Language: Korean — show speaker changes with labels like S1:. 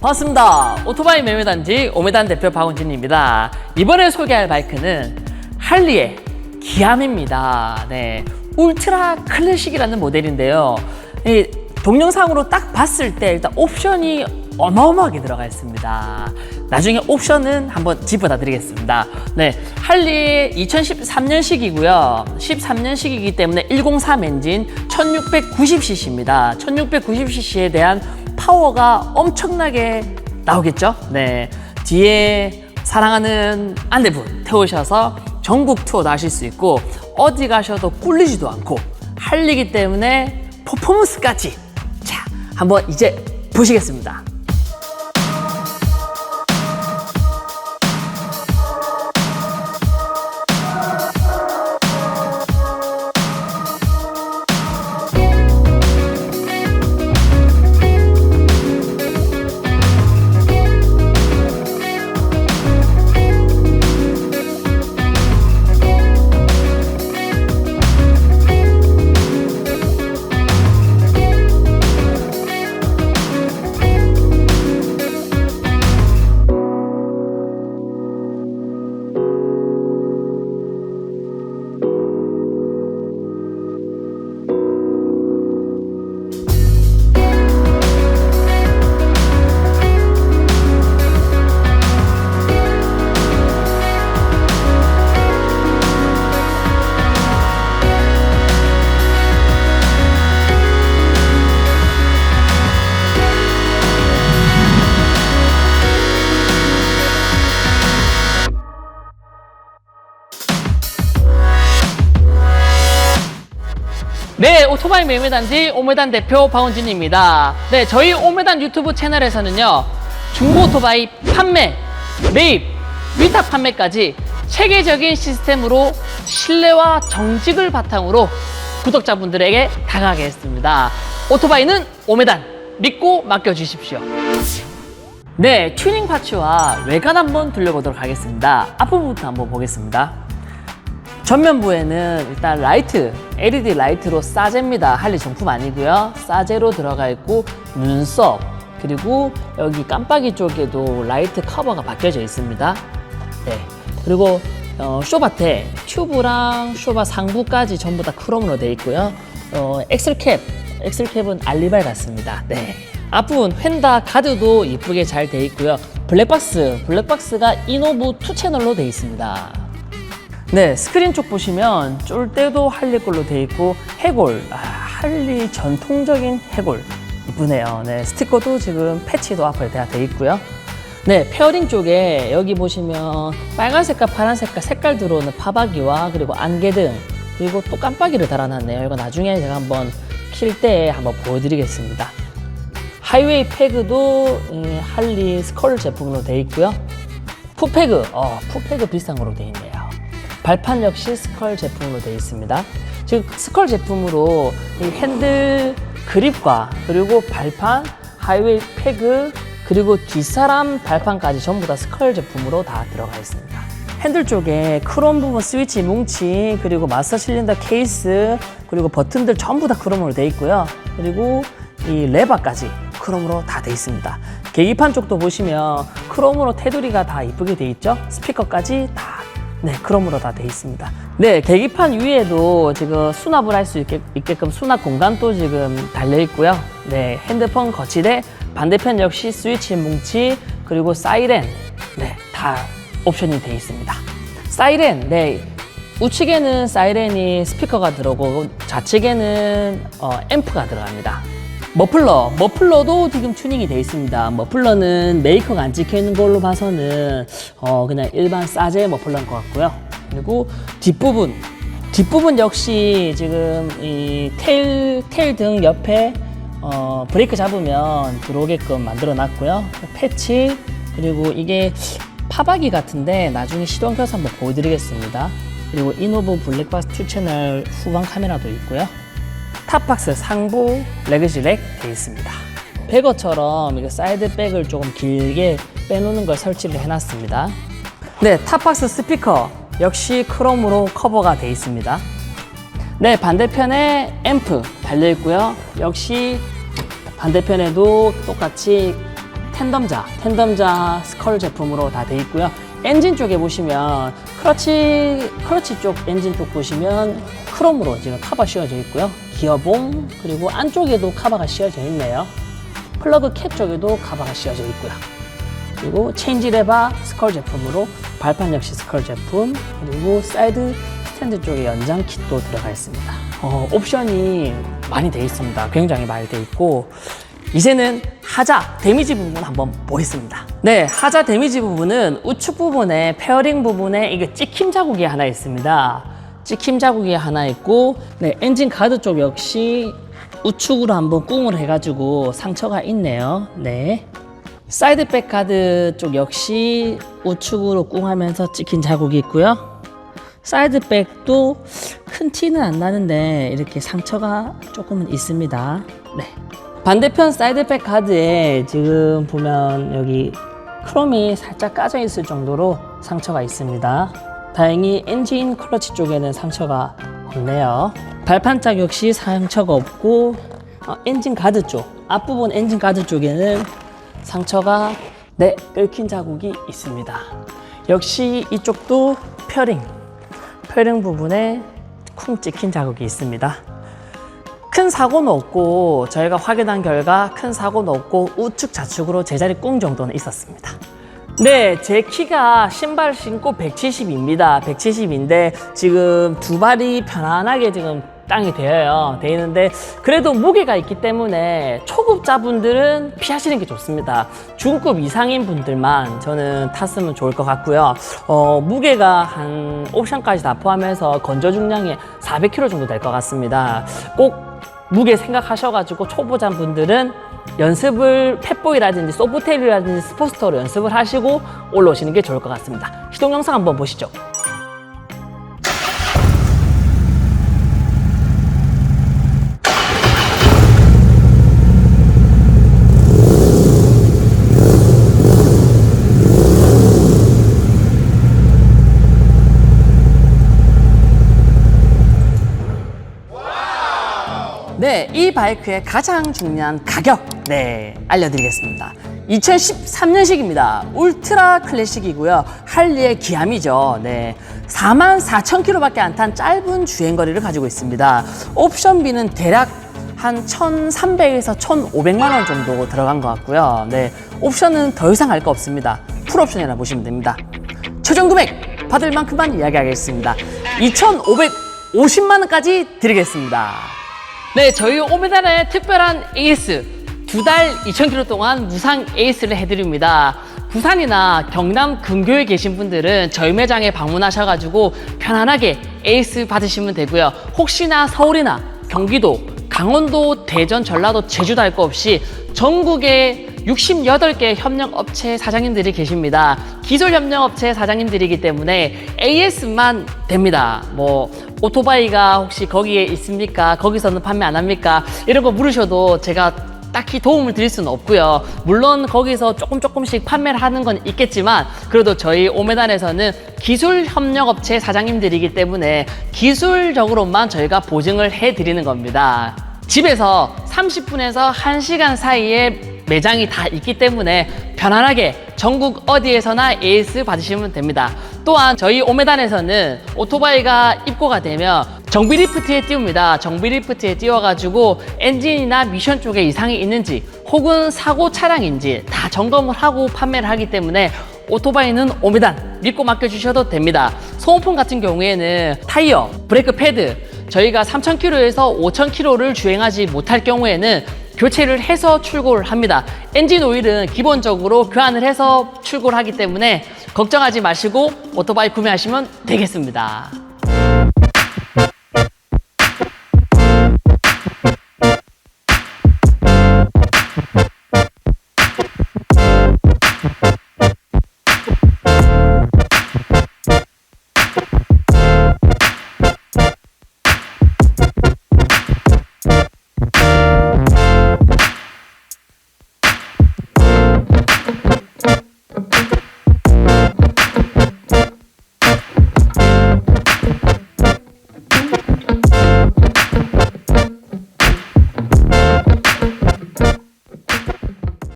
S1: 반갑습니다. 오토바이 매매단지 오메단 대표 박원진입니다. 이번에 소개할 바이크는 할리의 기암입니다. 네, 울트라 클래식이라는 모델인데요. 이 동영상으로 딱 봤을 때 일단 옵션이 어마어마하게 들어가 있습니다. 나중에 옵션은 한번 짚어다 드리겠습니다. 네, 할리 2013년식이고요. 13년식이기 때문에 103 엔진 1690cc입니다. 1690cc에 대한 파워가 엄청나게 나오겠죠? 네. 뒤에 사랑하는 아내분 태우셔서 전국 투어도 하실 수 있고 어디 가셔도 꿀리지도 않고 할리기 때문에 퍼포먼스까지 자 한번 이제 보시겠습니다. 오토바이 매매단지 오메단 대표 박원진입니다. 네, 저희 오메단 유튜브 채널에서는요, 중고 오토바이 판매, 매입, 위탁 판매까지 체계적인 시스템으로 신뢰와 정직을 바탕으로 구독자분들에게 다가가게 했습니다. 오토바이는 오메단, 믿고 맡겨주십시오. 네, 튜닝 파츠와 외관 한번 둘러보도록 하겠습니다. 앞부분부터 한번 보겠습니다. 전면부에는 일단 라이트, LED 라이트로 싸제입니다. 할리 정품 아니고요. 싸제로 들어가 있고 눈썹 그리고 여기 깜빡이 쪽에도 라이트 커버가 바뀌어져 있습니다. 네. 그리고 어, 쇼바테 튜브랑 쇼바 상부까지 전부 다 크롬으로 되어 있고요. 어, 엑셀캡, 엑셀캡은 알리발 같습니다. 네. 앞부분 휀다 가드도 이쁘게 잘 되어 있고요. 블랙박스, 블랙박스가 이노브 2 채널로 되어 있습니다. 네, 스크린 쪽 보시면 쫄대도 할리 걸로 돼 있고 해골, 아, 할리 전통적인 해골 이쁘네요. 네, 스티커도 지금 패치도 앞에 다돼 있고요. 네, 페어링 쪽에 여기 보시면 빨간색과 파란색과 색깔 들어오는 파바기와 그리고 안개 등 그리고 또 깜빡이를 달아놨네요. 이거 나중에 제가 한번 킬 때 한번 보여드리겠습니다. 하이웨이 패그도 이 할리 스컬 제품으로 돼 있고요. 푸패그, 어, 푸패그 비싼 거로 돼 있네요. 발판 역시 스컬 제품으로 되어 있습니다. 즉 스컬 제품으로 이 핸들 그립과 그리고 발판, 하이웨이 패그 그리고 뒷사람 발판까지 전부 다 스컬 제품으로 다 들어가 있습니다. 핸들 쪽에 크롬 부분 스위치 뭉치 그리고 마스터 실린더 케이스 그리고 버튼들 전부 다 크롬으로 되어 있고요. 그리고 이 레바까지 크롬으로 다 되어 있습니다. 계기판 쪽도 보시면 크롬으로 테두리가 다 이쁘게 되어 있죠. 스피커까지 다 네, 크롬으로 다 돼 있습니다. 네, 계기판 위에도 지금 수납을 할수 있게, 있게끔 수납 공간도 지금 달려 있고요. 네, 핸드폰 거치대, 반대편 역시 스위치 뭉치, 그리고 사이렌, 네, 다 옵션이 돼 있습니다. 사이렌, 네, 우측에는 사이렌이 스피커가 들어오고 좌측에는 어, 앰프가 들어갑니다. 머플러, 머플러도 지금 튜닝이 되어 있습니다. 머플러는 메이커가 안 찍혀 있는 걸로 봐서는 어, 그냥 일반 싸제 머플러인 것 같고요. 그리고 뒷부분, 뒷부분 역시 지금 이 테일, 테일 등 옆에 어, 브레이크 잡으면 들어오게끔 만들어 놨고요. 패치, 그리고 이게 파바기 같은데 나중에 시동 켜서 한번 보여드리겠습니다. 그리고 이노브 블랙박스 2 채널 후방 카메라도 있고요. 탑박스 상부 레그지 렉 되어 있습니다. 베거처럼 이거 사이드백을 조금 길게 빼놓는 걸 설치를 해놨습니다. 네, 탑박스 스피커 역시 크롬으로 커버가 되어 있습니다. 네, 반대편에 앰프 달려 있고요. 역시 반대편에도 똑같이 텐덤자, 텐덤자 스컬 제품으로 다 돼 있고요. 엔진 쪽에 보시면 크러치 크러치 쪽 엔진 쪽 보시면 크롬으로 지금 카바 씌워져 있고요. 기어봉 그리고 안쪽에도 카바가 씌워져 있네요. 플러그 캡 쪽에도 카바가 씌워져 있고요. 그리고 체인지 레바 스컬 제품으로 발판 역시 스컬 제품 그리고 사이드 스탠드 쪽에 연장 킷도 들어가 있습니다. 어, 옵션이 많이 돼 있습니다. 굉장히 많이 돼 있고 이제는 하자 데미지 부분 한번 보겠습니다. 네, 하자 데미지 부분은 우측 부분에 페어링 부분에 이게 찍힘 자국이 하나 있습니다. 찍힘 자국이 하나 있고 네, 엔진 가드 쪽 역시 우측으로 한번 꿍을 해가지고 상처가 있네요. 네. 사이드백 가드 쪽 역시 우측으로 꿍하면서 찍힌 자국이 있고요. 사이드백도 큰 티는 안 나는데 이렇게 상처가 조금은 있습니다. 네. 반대편 사이드백 가드에 지금 보면 여기 크롬이 살짝 까져 있을 정도로 상처가 있습니다. 다행히 엔진 클러치 쪽에는 상처가 없네요. 발판짝 역시 상처가 없고 어, 엔진 가드 쪽 앞부분 엔진 가드 쪽에는 상처가 네 끓긴 자국이 있습니다. 역시 이쪽도 페어링 페어링 부분에 쿵 찍힌 자국이 있습니다. 큰 사고는 없고 저희가 확인한 결과 큰 사고는 없고 우측 좌측으로 제자리 꿍 정도는 있었습니다. 네, 제 키가 신발 신고 170입니다. 170인데 지금 두 발이 편안하게 지금 땅이 되어요. 돼 있는데 그래도 무게가 있기 때문에 초급자분들은 피하시는 게 좋습니다. 중급 이상인 분들만 저는 탔으면 좋을 것 같고요. 어, 무게가 한 옵션까지 다 포함해서 건조 중량이 400kg 정도 될 것 같습니다. 꼭 무게 생각하셔가지고 초보자 분들은 연습을 펫보이라든지 소프텔이라든지 스포스터로 연습을 하시고 올라오시는 게 좋을 것 같습니다. 시동 영상 한번 보시죠. 네, 이 바이크의 가장 중요한 가격, 네, 알려드리겠습니다. 2013년식입니다. 울트라 클래식이고요. 할리의 기암이죠. 네. 44,000km밖에 안 탄 짧은 주행거리를 가지고 있습니다. 옵션비는 대략 한 1,300에서 1,500만 원 정도 들어간 것 같고요. 네. 옵션은 더 이상 할 거 없습니다. 풀옵션이라 보시면 됩니다. 최종 금액 받을 만큼만 이야기하겠습니다. 2,550만 원까지 드리겠습니다. 네, 저희 오메단의 특별한 에이스 두 달 2,000km 동안 무상 에이스를 해드립니다. 부산이나 경남 근교에 계신 분들은 저희 매장에 방문하셔가지고 편안하게 에이스 받으시면 되고요. 혹시나 서울이나 경기도, 강원도, 대전, 전라도, 제주도 할 거 없이 전국에 68개 협력업체 사장님들이 계십니다. 기술 협력업체 사장님들이기 때문에 AS만 됩니다. 뭐 오토바이가 혹시 거기에 있습니까? 거기서는 판매 안 합니까? 이런 거 물으셔도 제가 딱히 도움을 드릴 수는 없고요. 물론 거기서 조금 조금씩 판매를 하는 건 있겠지만 그래도 저희 오메단에서는 기술 협력업체 사장님들이기 때문에 기술적으로만 저희가 보증을 해 드리는 겁니다. 집에서 30분에서 1시간 사이에 매장이 다 있기 때문에 편안하게 전국 어디에서나 에이스 받으시면 됩니다. 또한 저희 오메단에서는 오토바이가 입고가 되면 정비 리프트에 띄웁니다. 정비 리프트에 띄워가지고 엔진이나 미션 쪽에 이상이 있는지 혹은 사고 차량인지 다 점검을 하고 판매를 하기 때문에 오토바이는 오메단 믿고 맡겨주셔도 됩니다. 소모품 같은 경우에는 타이어, 브레이크 패드 저희가 3,000km에서 5,000km를 주행하지 못할 경우에는 교체를 해서 출고를 합니다. 엔진 오일은 기본적으로 교환을 해서 출고를 하기 때문에 걱정하지 마시고 오토바이 구매하시면 되겠습니다.